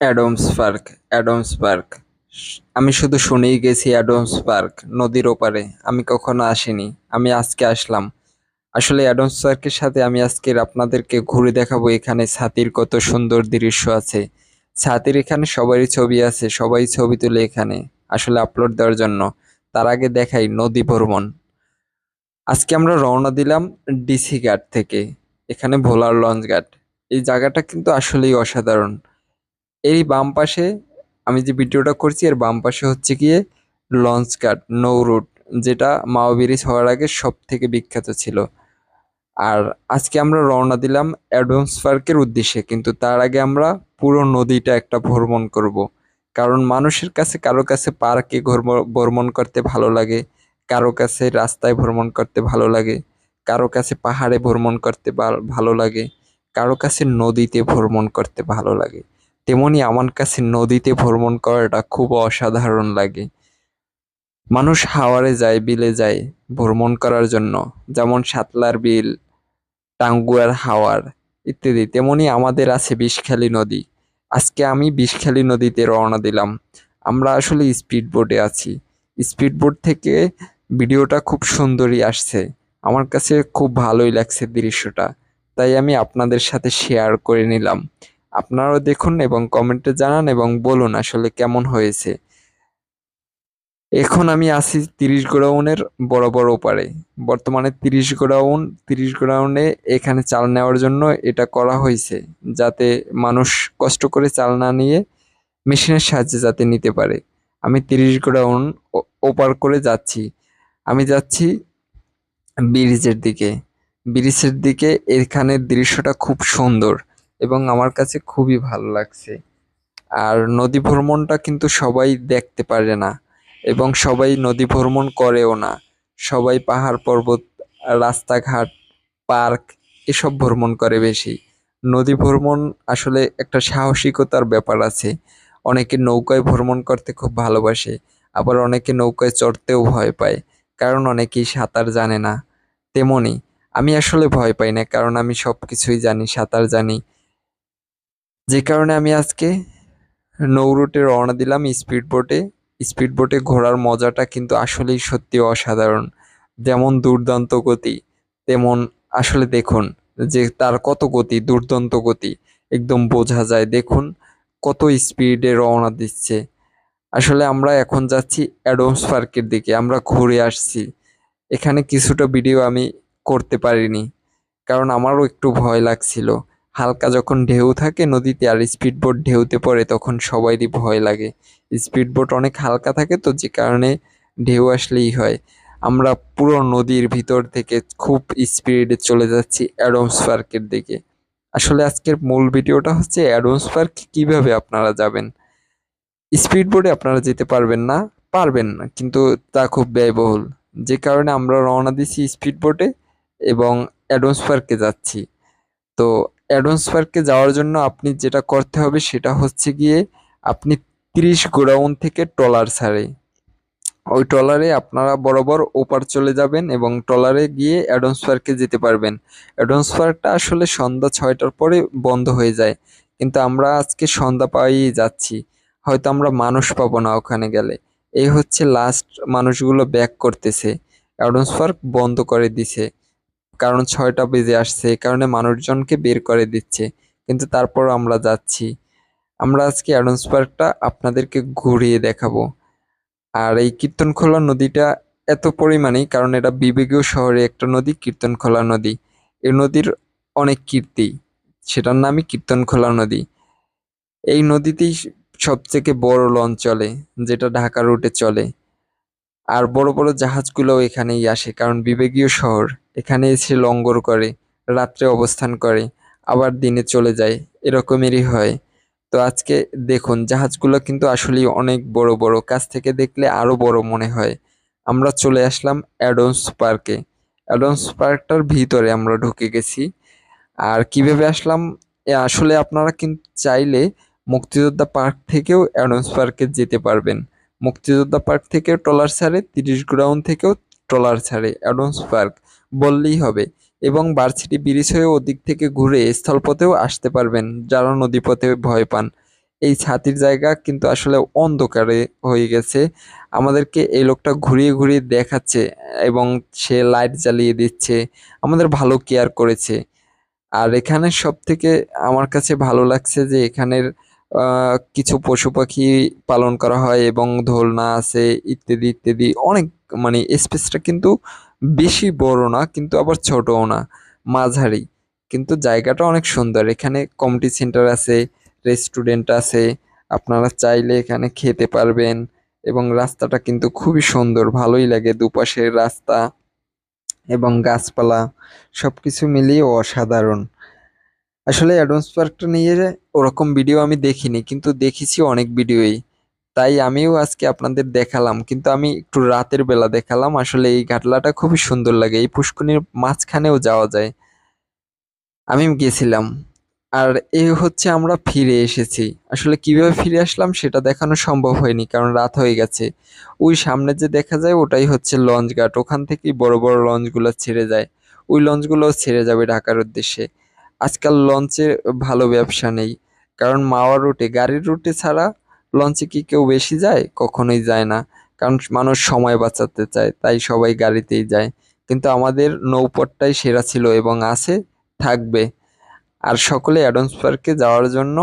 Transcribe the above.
অ্যাডমস park অ্যাডমস park. আমি শুধু শুনেই গেছি অ্যাডমস পার্ক, নদীর ওপারে। আমি কখনো আসিনি, আমি আজকে আসলাম। আসলে অ্যাডমস পার্কের সাথে আমি আজকের আপনাদেরকে ঘুরে দেখাবো এখানে ছাতির কত সুন্দর দৃশ্য আছে। ছাতির এখানে সবারই ছবি আছে, সবাই ছবি তুলে এখানে আসলে আপলোড দেওয়ার জন্য। তার আগে দেখাই নদী ভ্রমণ। আজকে আমরা রওনা দিলাম ডিসি ঘাট থেকে, এখানে ভোলার লঞ্চ ঘাট। এই জায়গাটা কিন্তু আসলেই অসাধারণ। এই বাম পাশে আমি যে ভিডিওটা করছি, এর বাম পাশে হচ্ছে গিয়ে লঞ্চ কাট নৌ রুট যেটা মাও ব্রিজ হওয়ার আগে সব থেকে বিখ্যাত ছিল আর আজকে আমরা রওনা দিলাম অ্যাডভান্স পার্কের উদ্দেশ্যে, কিন্তু তার আগে আমরা পুরো নদীটা একটা ভ্রমণ করব। কারণ মানুষের কাছে, কারও কাছে পার্কে ভ্রমণ করতে ভালো লাগে, কারও কাছে রাস্তায় ভ্রমণ করতে ভালো লাগে, কারও কাছে পাহাড়ে ভ্রমণ করতে ভালো লাগে, কারও কাছে নদীতে ভ্রমণ করতে ভালো লাগে তেমনি আমার কাছে নদীতে ভ্রমণ করাটা খুব অসাধারণ লাগে। মানুষ হাওয়ারে যায়, বিলে যায় ভ্রমণ করার জন্য। যেমন সাতলার বিল, টাঙ্গুয়ার হাওয়ার ইত্যাদি। তেমনি আমাদের আছে বিষখালী নদী। আজকে আমি বিষখালী নদীতে রওনা দিলাম। আমরা আসলে স্পিড বোটে আছি। স্পিড বোট থেকে ভিডিওটা খুব সুন্দরই আসছে। আমার কাছে খুব ভালোই লাগছে দৃশ্যটা। তাই আমি আপনাদের সাথে শেয়ার করে নিলাম। আপনারাও দেখুন এবং কমেন্টে জানান এবং বলুন আসলে কেমন হয়েছে। এখন আমি আছি তিরিশ গোডাউনের বড় বড় ওপারে বর্তমানে তিরিশ গোডাউন তিরিশ গোডাউনে এখানে চাল নেওয়ার জন্য এটা করা হয়েছে যাতে মানুষ কষ্ট করে চাল না নিয়ে মেশিনের সাহায্যে যাতে নিতে পারে। আমি তিরিশ গোডাউন ওপার করে যাচ্ছি। আমি যাচ্ছি ব্রিজের দিকে। ব্রিজের দিকে এখানের দৃশ্যটা খুব সুন্দর। এবং আমার কাছে খুবই ভালো লাগছে। আর নদী ভ্রমণটা কিন্তু সবাই দেখতে পারে না এবং সবাই নদী ভ্রমণ করেও না। সবাই পাহাড়, পর্বত, রাস্তাঘাট, পার্ক এসব ভ্রমণ করে বেশি। নদী ভ্রমণ আসলে একটা সাহসিকতার ব্যাপার আছে। অনেকে নৌকায় ভ্রমণ করতে খুব ভালোবাসে, আবার অনেকে নৌকায় চড়তেও ভয় পায়, কারণ অনেকেই সাঁতার জানে না। তেমনি আমি আসলে ভয় পাই না, কারণ আমি সব কিছুই জানি, সাঁতার জানি। যে কারণে আমি আজকে নৌ রুটে রওনা দিলাম স্পিড বোটে স্পিড বোটে ঘোরার মজাটা কিন্তু আসলেই সত্যি অসাধারণ। যেমন দুর্দান্ত গতি, তেমন আসলে দেখুন যে তার কত গতি, দুর্দান্ত গতি। একদম বোঝা যায়, দেখুন কত স্পিডে রওনা দিচ্ছে। আসলে আমরা এখন যাচ্ছি অ্যাডমস পার্কের দিকে, আমরা ঘুরে আসছি। এখানে কিছুটা ভিডিও আমি করতে পারিনি, কারণ আমারও একটু ভয় লাগছিল। হালকা যখন ঢেউ থাকে, নদীতে আর স্পিড বোট ঢেউতে পড়ে, তখন সবারই ভয় লাগে। স্পিড বোট অনেক হালকা থাকে তো, যে কারণে ঢেউ আসলেই হয়। আমরা পুরো নদীর ভিতর থেকে খুব স্পিডে চলে যাচ্ছি অ্যাডমস পার্কের দিকে। আসলে আজকের মূল ভিডিওটা হচ্ছে অ্যাডমস পার্ক কীভাবে আপনারা যাবেন। স্পিড বোটে আপনারা যেতে পারবেন না পারবেন না, কিন্তু তা খুব ব্যয়বহুল। যে কারণে আমরা রওনা দিচ্ছি স্পিড বোটে এবং অ্যাডমস পার্কে যাচ্ছি। তো অ্যাডভান্স পার্কে যাওয়ার জন্য আপনি যেটা করতে হবে সেটা হচ্ছে গিয়ে আপনি তিরিশ গোডাউন থেকে ট্রলার ছাড়ে। ওই ট্রলারে আপনারা বরাবর ওপার চলে যাবেন এবং ট্রলারে গিয়ে অ্যাডভান্স পার্কে যেতে পারবেন। অ্যাডভান্স পার্কটা আসলে সন্ধ্যা ছয়টার পরে বন্ধ হয়ে যায়, কিন্তু আমরা আজকে সন্ধ্যা পাইয়ে যাচ্ছি। হয়তো আমরা মানুষ পাবো না ওখানে গেলে। এই হচ্ছে লাস্ট মানুষগুলো ব্যাক করতেছে। অ্যাডভান্স পার্ক বন্ধ করে দিছে। কারণ ছয়টা বেজে আসছে, এই কারণে মানুষজনকে বের করে দিচ্ছে। কিন্তু তারপর আমরা যাচ্ছি। আমরা আজকে অ্যাডভান্স পার্কটা আপনাদেরকে ঘুরিয়ে দেখাবো। আর এই কীর্তনখোলা নদীটা এত পরিমাণেই, কারণ এটা বিবেকীয় শহরে একটা নদী, কীর্তনখোলা নদী। এই নদীর অনেক কীর্তি, সেটার নামই কীর্তনখোলা নদী। এই নদীতেই সবথেকে বড় লঞ্চ চলে, যেটা ঢাকা রুটে চলে। আর বড় বড় জাহাজগুলোও এখানেই আসে, কারণ বিবেকীয় শহর। এখানে এসে লঙ্গর করে, রাত্রে অবস্থান করে, আবার দিনে চলে যায়। এরকমেরই হয়। তো আজকে দেখুন, জাহাজগুলো কিন্তু আসলেই অনেক বড় বড়। কাছ থেকে দেখলে আরও বড় মনে হয়। আমরা চলে আসলাম অ্যাডন্স পার্কে। অ্যাডন্স পার্কটার ভিতরে আমরা ঢুকে গেছি। আর কীভাবে আসলাম? আসলে আপনারা কিন্তু চাইলে মুক্তিযোদ্ধা পার্ক থেকেও অ্যাডন্স পার্কে যেতে পারবেন। মুক্তিযোদ্ধা পার্ক থেকেও ট্রলার ছাড়ে, তিরিশ গ্রাউন্ড থেকেও ট্রলার ছাড়ে, অ্যাডন্স পার্ক বললেই হবে। এবং ভার্সিটি ব্রিজ হয়ে ওদিক থেকে ঘুরে স্থলপথেও আসতে পারবেন, যারা নদীপথে ভয় পান। এই ছাতির জায়গা কিন্তু আসলে অন্ধকারে হয়ে গেছে। আমাদেরকে এই লোকটা ঘুরিয়ে ঘুরিয়ে দেখাচ্ছে এবং সে লাইট জ্বালিয়ে দিচ্ছে। আমাদের ভালো কেয়ার করেছে। আর এখানে সব থেকে আমার কাছে ভালো লাগছে যে এখানের কিছু পশু পাখি পালন করা হয় এবং দোলনা আছে, ইত্যাদি ইত্যাদি। অনেক মানে স্পেসটা কিন্তু বেশি বড় না, কিন্তু আবার ছোটও না, মাঝারি। কিন্তু জায়গাটা অনেক সুন্দর। এখানে কমিটি সেন্টার আছে রেস্টুরেন্ট আছে, আপনারা চাইলে এখানে খেতে পারবেন এবং রাস্তাটা কিন্তু খুবই সুন্দর, ভালোই লাগে দুপাশের রাস্তা এবং গাছপালা, সবকিছু মিলিয়ে অসাধারণ। আসলে অ্যাডভান্স পার্কটা নিয়ে ওরকম ভিডিও আমি দেখিনি, কিন্তু দেখেছি অনেক ভিডিওই তাই আমিও আজকে আপনাদের দেখালাম, কিন্তু আমি একটু রাতের বেলা দেখালাম। আসলে এই ঘাটলাটা খুবই সুন্দর লাগে, এই পুষ্করিণীর মাঝখানেও যাওয়া যায়। আমি গেছিলাম, আর এই হচ্ছে আমরা ফিরে এসেছি। আসলে কীভাবে ফিরে আসলাম সেটা দেখানো সম্ভব হয়নি, কারণ রাত হয়ে গেছে। ওই সামনে যে দেখা যায় ওটাই হচ্ছে লঞ্চ ঘাট, ওখান থেকেই বড় বড় লঞ্চগুলো ছেড়ে যায়। ওই লঞ্চগুলোও ছেড়ে যাবে ঢাকার উদ্দেশ্যে। আজকাল লঞ্চে ভালো ব্যবসা নেই। কারণ মাওয়া রুটে, গাড়ির রুটে ছাড়া লঞ্চে কি কেউ বেশি যায়? কখনোই যায় না। কারণ মানুষ সময় বাঁচাতে চায়, তাই সবাই গাড়িতেই যায়। কিন্তু আমাদের নৌপথটাই সেরা ছিল এবং আছে, থাকবে। আর সকলে অ্যাডভান্স পার্কে যাওয়ার জন্য